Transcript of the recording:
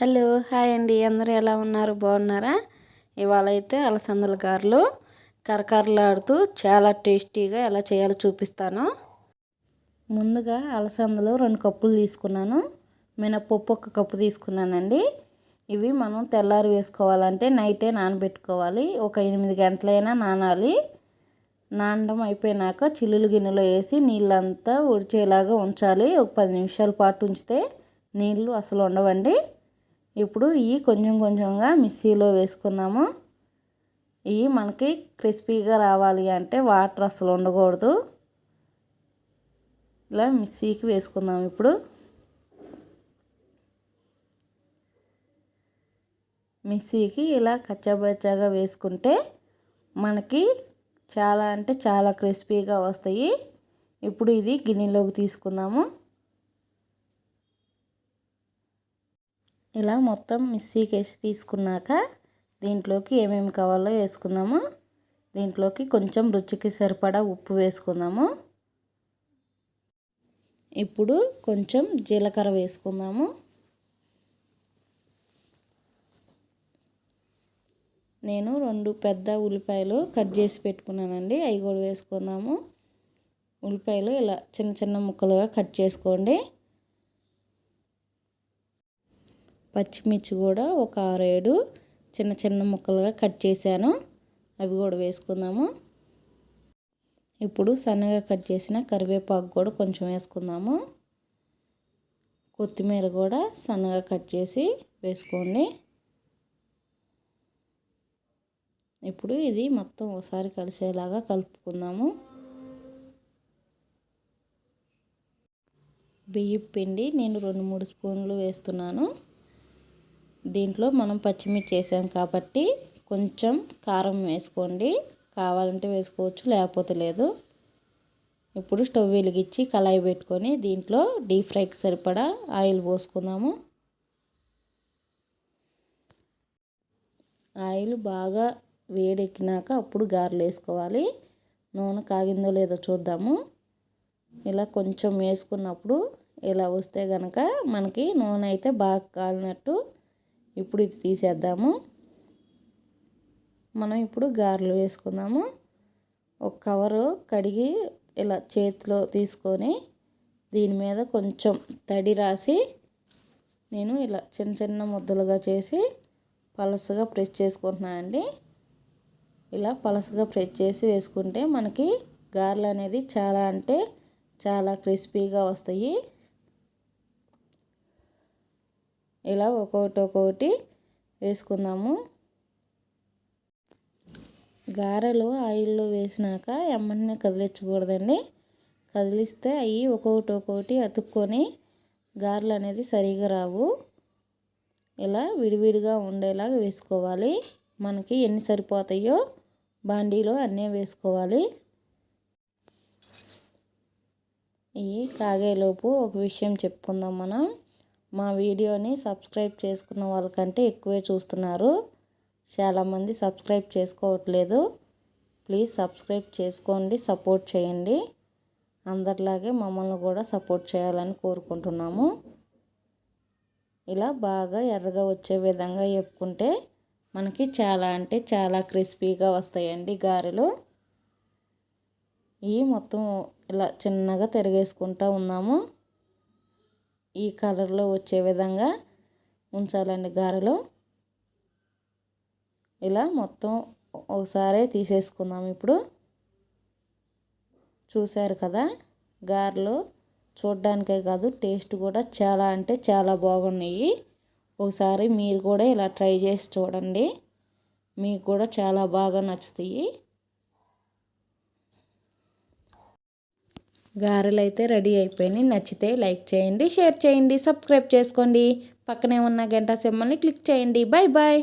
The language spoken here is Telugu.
హలో హాయ్ అండి. అందరూ ఎలా ఉన్నారు? బాగున్నారా? ఇవాళ అయితే అలసందల గారెలు కరకరలాడుతూ చాలా టేస్టీగా ఎలా చేయాలో చూపిస్తాను. ముందుగా అలసందలు రెండు కప్పులు తీసుకున్నాను. మినప్పప్పు ఒక కప్పు తీసుకున్నానండి. ఇవి మనం తెల్లారి వేసుకోవాలంటే నైటే నానబెట్టుకోవాలి. ఒక ఎనిమిది గంటలైనా నానాలి. నానడం అయిపోయినాక చిల్లులు గిన్నెలో వేసి నీళ్ళంతా ఉడిచేలాగా ఉంచాలి. ఒక పది నిమిషాల పాటు ఉంచితే నీళ్ళు అసలు ఉండవండి. ఇప్పుడు ఇవి కొంచెం కొంచెంగా మిక్సీలో వేసుకుందాము. ఇవి మనకి క్రిస్పీగా రావాలి అంటే వాటర్ అసలు ఉండకూడదు. ఇలా మిక్సీకి వేసుకుందాం ఇప్పుడు. మిక్సీకి ఇలా కచ్చాబచ్చాగా వేసుకుంటే మనకి చాలా అంటే చాలా క్రిస్పీగా వస్తాయి. ఇప్పుడు ఇది గిన్నెలోకి తీసుకుందాము. ఇలా మొత్తం మిక్సీకి వేసి తీసుకున్నాక దీంట్లోకి ఏమేమి కావాలో వేసుకుందాము. దీంట్లోకి కొంచెం రుచికి సరిపడా ఉప్పు వేసుకుందాము. ఇప్పుడు కొంచెం జీలకర్ర వేసుకుందాము. నేను రెండు పెద్ద ఉల్లిపాయలు కట్ చేసి పెట్టుకున్నానండి. అవి కూడా వేసుకుందాము. ఉల్లిపాయలు ఇలా చిన్న చిన్న ముక్కలుగా కట్ చేసుకోండి. పచ్చిమిర్చి కూడా ఒక ఆరు ఏడు చిన్న చిన్న ముక్కలుగా కట్ చేశాను. అవి కూడా వేసుకుందాము. ఇప్పుడు సన్నగా కట్ చేసిన కరివేపాకు కూడా కొంచెం వేసుకుందాము. కొత్తిమీర కూడా సన్నగా కట్ చేసి వేసుకోండి. ఇప్పుడు ఇది మొత్తం ఒకసారి కలిసేలాగా కలుపుకుందాము. బియ్యం పిండి నేను రెండు మూడు స్పూన్లు వేస్తున్నాను. దీంట్లో మనం పచ్చిమిర్చి వేసాం కాబట్టి కొంచెం కారం వేసుకోండి. కావాలంటే వేసుకోవచ్చు లేకపోతే లేదు. ఇప్పుడు స్టవ్ వెలిగించి కళాయి పెట్టుకొని దీంట్లో డీప్ ఫ్రైకి సరిపడా ఆయిల్ పోసుకుందాము. ఆయిల్ బాగా వేడెక్కినాక అప్పుడు గారెలు వేసుకోవాలి. నూనె కాగిందో లేదో చూద్దాము. ఇలా కొంచెం వేసుకున్నప్పుడు ఇలా వస్తే కనుక మనకి నూనె అయితే బాగా కాలినట్టు ఇప్పుడు ఇది తీసేద్దాము. మనం ఇప్పుడు గారెలు వేసుకుందాము. ఒక కవరు కడిగి ఇలా చేతిలో తీసుకొని దీని మీద కొంచెం తడి రాసి నేను ఇలా చిన్న చిన్న ముద్దలుగా చేసి పలసగా ప్రెస్ చేసుకుంటున్నాను అండి. ఇలా పలసగా ప్రెస్ చేసి వేసుకుంటే మనకి గారెలు అనేది చాలా అంటే చాలా క్రిస్పీగా వస్తాయి. ఇలా ఒక్కొక్కటి ఒక్కొక్కటి వేసుకుందాము. గారెలు ఆయిల్లో వేసినాక ఎమ్మన్నే కదిలించకూడదండి. కదిలిస్తే అవి ఒక్కొక్కటి ఒక్కొక్కటి అతుక్కొని గారెలు అనేది సరిగా రావు. ఇలా విడివిడిగా ఉండేలాగా వేసుకోవాలి. మనకి ఎన్ని సరిపోతాయో బాండీలో అన్నీ వేసుకోవాలి. ఈ కాగేలోపు ఒక విషయం చెప్పుకుందాం మనం. మా వీడియోని సబ్స్క్రైబ్ చేసుకున్న వాళ్ళకంటే ఎక్కువే చూస్తున్నారు. చాలామంది సబ్స్క్రైబ్ చేసుకోవట్లేదు. ప్లీజ్ సబ్స్క్రైబ్ చేసుకోండి సపోర్ట్ చేయండి. అందరిలాగే మమ్మల్ని కూడా సపోర్ట్ చేయాలని కోరుకుంటున్నాము. ఇలా బాగా ఎర్రగా వచ్చే విధంగా చెప్పుకుంటే మనకి చాలా అంటే చాలా క్రిస్పీగా వస్తాయండి గారెలు. ఇవి మొత్తం ఇలా చిన్నగా తిరిగేసుకుంటూ ఉన్నాము. ఈ కలర్లో వచ్చే విధంగా ఉంచాలండి గారెలు. ఇలా మొత్తం ఒకసారి తీసేసుకుందాం ఇప్పుడు. చూశారు కదా గారెలు చూడ్డానికే కాదు టేస్ట్ కూడా చాలా అంటే చాలా బాగున్నాయి. ఒకసారి మీరు కూడా ఇలా ట్రై చేసి చూడండి. మీకు కూడా చాలా బాగా నచ్చుతాయి. గారెలు అయితే రెడీ అయిపోయినాయి. నచ్చితే లైక్ చేయండి షేర్ చేయండి సబ్స్క్రైబ్ చేసుకోండి. పక్కనే ఉన్న గంట సిమ్మల్ని క్లిక్ చేయండి. Bye bye